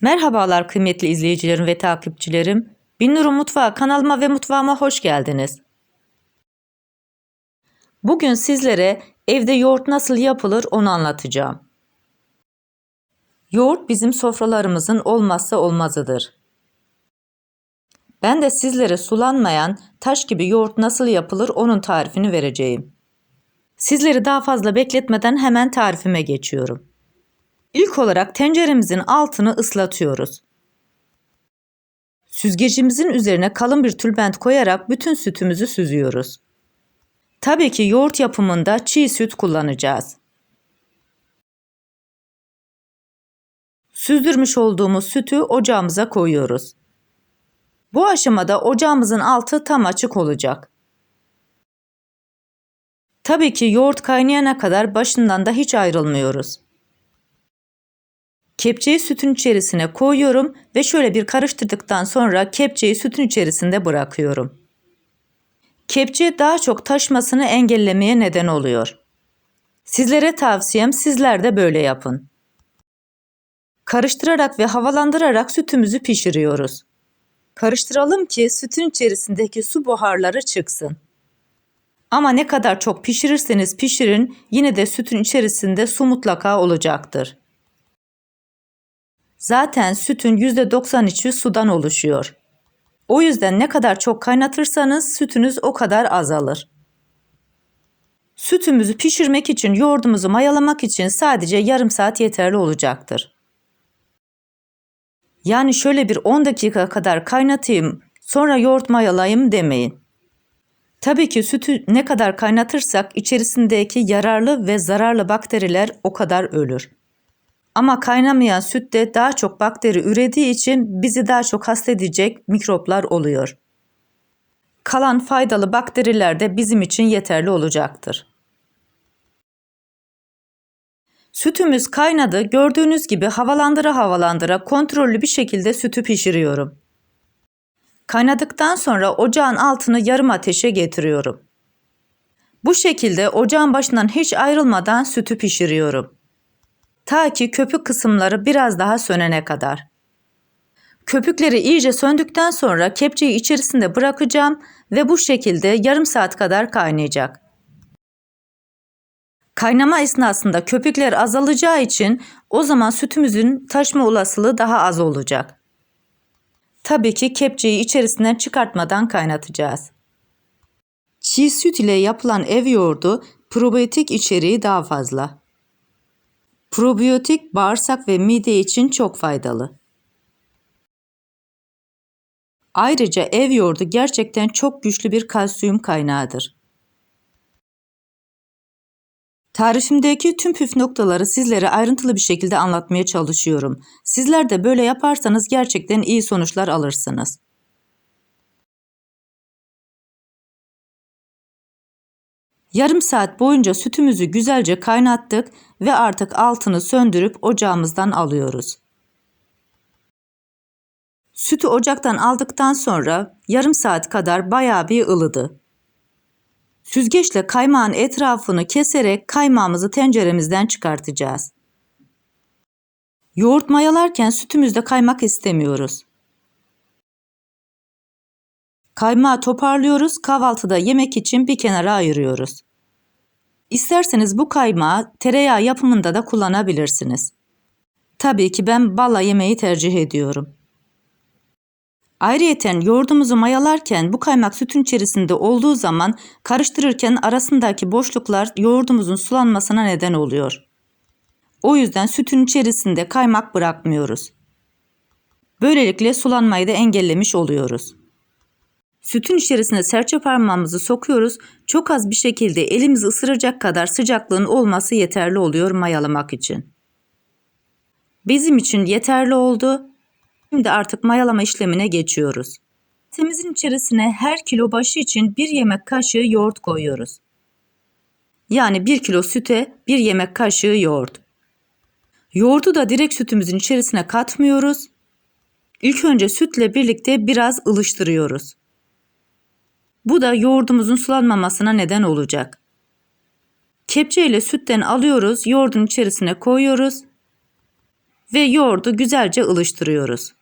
Merhabalar kıymetli izleyicilerim ve takipçilerim. Binnur'un Mutfağı kanalıma ve mutfağıma hoş geldiniz. Bugün sizlere evde yoğurt nasıl yapılır onu anlatacağım. Yoğurt bizim sofralarımızın olmazsa olmazıdır. Ben de sizlere sulanmayan taş gibi yoğurt nasıl yapılır onun tarifini vereceğim. Sizleri daha fazla bekletmeden hemen tarifime geçiyorum. İlk olarak tenceremizin altını ıslatıyoruz. Süzgecimizin üzerine kalın bir tülbent koyarak bütün sütümüzü süzüyoruz. Tabii ki yoğurt yapımında çiğ süt kullanacağız. Süzdürmüş olduğumuz sütü ocağımıza koyuyoruz. Bu aşamada ocağımızın altı tam açık olacak. Tabii ki yoğurt kaynayana kadar başından da hiç ayrılmıyoruz. Kepçeyi sütün içerisine koyuyorum ve şöyle bir karıştırdıktan sonra kepçeyi sütün içerisinde bırakıyorum. Kepçe daha çok taşmasını engellemeye neden oluyor. Sizlere tavsiyem sizler de böyle yapın. Karıştırarak ve havalandırarak sütümüzü pişiriyoruz. Karıştıralım ki sütün içerisindeki su buharları çıksın. Ama ne kadar çok pişirirseniz pişirin yine de sütün içerisinde su mutlaka olacaktır. Zaten sütün %93'ü sudan oluşuyor. O yüzden ne kadar çok kaynatırsanız sütünüz o kadar azalır. Sütümüzü pişirmek için yoğurdumuzu mayalamak için sadece yarım saat yeterli olacaktır. Yani şöyle bir 10 dakika kadar kaynatayım sonra yoğurt mayalayayım demeyin. Tabii ki sütü ne kadar kaynatırsak içerisindeki yararlı ve zararlı bakteriler o kadar ölür. Ama kaynamayan sütte daha çok bakteri ürediği için bizi daha çok hasta edecek mikroplar oluyor. Kalan faydalı bakteriler de bizim için yeterli olacaktır. Sütümüz kaynadı. Gördüğünüz gibi havalandıra havalandıra kontrollü bir şekilde sütü pişiriyorum. Kaynadıktan sonra ocağın altını yarım ateşe getiriyorum. Bu şekilde ocağın başından hiç ayrılmadan sütü pişiriyorum. Ta ki köpük kısımları biraz daha sönene kadar. Köpükleri iyice söndükten sonra kepçeyi içerisinde bırakacağım ve bu şekilde yarım saat kadar kaynayacak. Kaynama esnasında köpükler azalacağı için o zaman sütümüzün taşma olasılığı daha az olacak. Tabii ki kepçeyi içerisinden çıkartmadan kaynatacağız. Çiğ süt ile yapılan ev yoğurdu probiyotik içeriği daha fazla. Probiyotik bağırsak ve mide için çok faydalı. Ayrıca ev yoğurdu gerçekten çok güçlü bir kalsiyum kaynağıdır. Tarifimdeki tüm püf noktaları sizlere ayrıntılı bir şekilde anlatmaya çalışıyorum. Sizler de böyle yaparsanız gerçekten iyi sonuçlar alırsınız. Yarım saat boyunca sütümüzü güzelce kaynattık ve artık altını söndürüp ocağımızdan alıyoruz. Sütü ocaktan aldıktan sonra yarım saat kadar bayağı bir ılıdı. Süzgeçle kaymağın etrafını keserek kaymağımızı tenceremizden çıkartacağız. Yoğurt mayalarken sütümüzde kaymak istemiyoruz. Kaymağı toparlıyoruz, kahvaltıda yemek için bir kenara ayırıyoruz. İsterseniz bu kaymağı tereyağı yapımında da kullanabilirsiniz. Tabii ki ben balla yemeği tercih ediyorum. Ayrıyeten yoğurdumuzu mayalarken bu kaymak sütün içerisinde olduğu zaman karıştırırken arasındaki boşluklar yoğurdumuzun sulanmasına neden oluyor. O yüzden sütün içerisinde kaymak bırakmıyoruz. Böylelikle sulanmayı da engellemiş oluyoruz. Sütün içerisine serçe parmağımızı sokuyoruz. Çok az bir şekilde elimizi ısıracak kadar sıcaklığın olması yeterli oluyor mayalamak için. Bizim için yeterli oldu. Şimdi artık mayalama işlemine geçiyoruz. Temizin içerisine her kilo başı için bir yemek kaşığı yoğurt koyuyoruz. Yani bir kilo süte bir yemek kaşığı yoğurt. Yoğurdu da direkt sütümüzün içerisine katmıyoruz. İlk önce sütle birlikte biraz ılıştırıyoruz. Bu da yoğurdumuzun sulanmamasına neden olacak. Kepçe ile sütten alıyoruz, yoğurdun içerisine koyuyoruz Ve yoğurdu güzelce ılıştırıyoruz.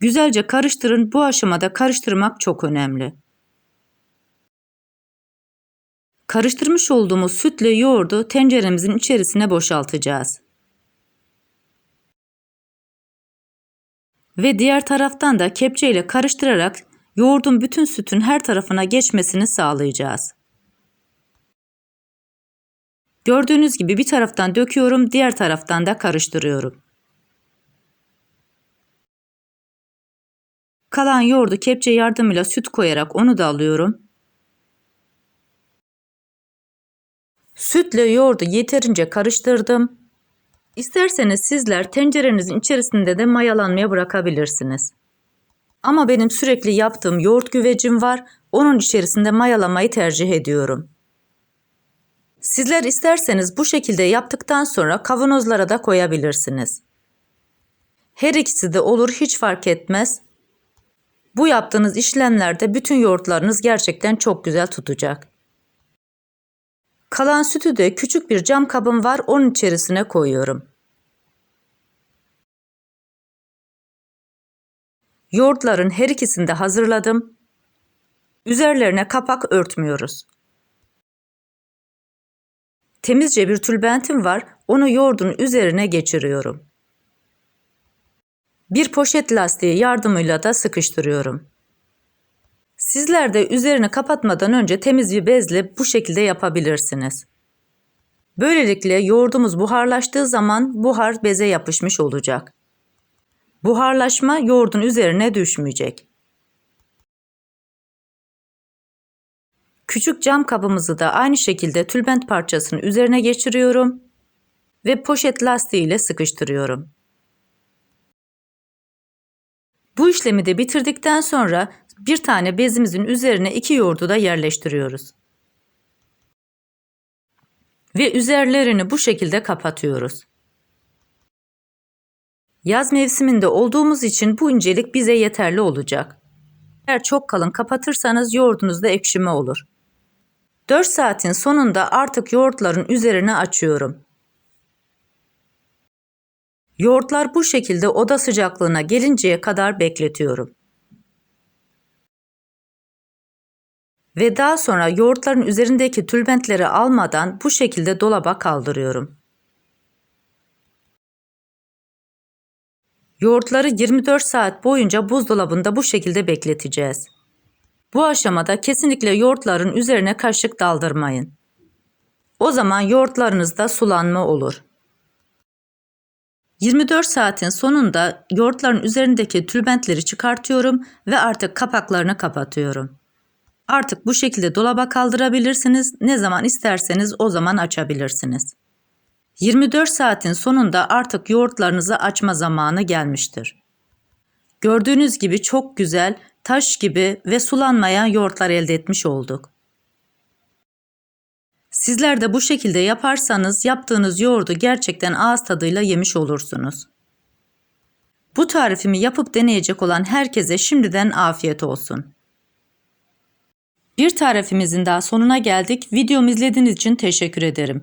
Güzelce karıştırın. Bu aşamada karıştırmak çok önemli. Karıştırmış olduğumuz sütle yoğurdu tenceremizin içerisine boşaltacağız. Ve diğer taraftan da kepçe ile karıştırarak yoğurdun bütün sütün her tarafına geçmesini sağlayacağız. Gördüğünüz gibi bir taraftan döküyorum, diğer taraftan da karıştırıyorum. Kalan yoğurdu kepçe yardımıyla süt koyarak onu da alıyorum. Sütle yoğurdu yeterince karıştırdım. İsterseniz sizler tencerenizin içerisinde de mayalanmaya bırakabilirsiniz. Ama benim sürekli yaptığım yoğurt güvecim var. Onun içerisinde mayalamayı tercih ediyorum. Sizler isterseniz bu şekilde yaptıktan sonra kavanozlara da koyabilirsiniz. Her ikisi de olur hiç fark etmez. Bu yaptığınız işlemlerde bütün yoğurtlarınız gerçekten çok güzel tutacak. Kalan sütü de küçük bir cam kabım var onun içerisine koyuyorum. Yoğurtların her ikisini de hazırladım. Üzerlerine kapak örtmüyoruz. Temizce bir tülbentim var. Onu yoğurdun üzerine geçiriyorum. Bir poşet lastiği yardımıyla da sıkıştırıyorum. Sizler de üzerini kapatmadan önce temiz bir bezle bu şekilde yapabilirsiniz. Böylelikle yoğurdumuz buharlaştığı zaman buhar beze yapışmış olacak. Buharlaşma yoğurdun üzerine düşmeyecek. Küçük cam kabımızı da aynı şekilde tülbent parçasını üzerine geçiriyorum ve poşet lastiği ile sıkıştırıyorum. Bu işlemi de bitirdikten sonra bir tane bezimizin üzerine iki yoğurdu da yerleştiriyoruz. Ve üzerlerini bu şekilde kapatıyoruz. Yaz mevsiminde olduğumuz için bu incelik bize yeterli olacak. Eğer çok kalın kapatırsanız yoğurdunuzda ekşime olur. 4 saatin sonunda artık yoğurtların üzerine açıyorum. Yoğurtlar bu şekilde oda sıcaklığına gelinceye kadar bekletiyorum. Ve daha sonra yoğurtların üzerindeki tülbentleri almadan bu şekilde dolaba kaldırıyorum. Yoğurtları 24 saat boyunca buzdolabında bu şekilde bekleteceğiz. Bu aşamada kesinlikle yoğurtların üzerine kaşık daldırmayın. O zaman yoğurtlarınızda sulanma olur. 24 saatin sonunda yoğurtların üzerindeki tülbentleri çıkartıyorum ve artık kapaklarını kapatıyorum. Artık bu şekilde dolaba kaldırabilirsiniz. Ne zaman isterseniz o zaman açabilirsiniz. 24 saatin sonunda artık yoğurtlarınızı açma zamanı gelmiştir. Gördüğünüz gibi çok güzel, taş gibi ve sulanmayan yoğurtlar elde etmiş olduk. Sizler de bu şekilde yaparsanız yaptığınız yoğurdu gerçekten ağız tadıyla yemiş olursunuz. Bu tarifimi yapıp deneyecek olan herkese şimdiden afiyet olsun. Bir tarifimizin daha sonuna geldik. Videomu izlediğiniz için teşekkür ederim.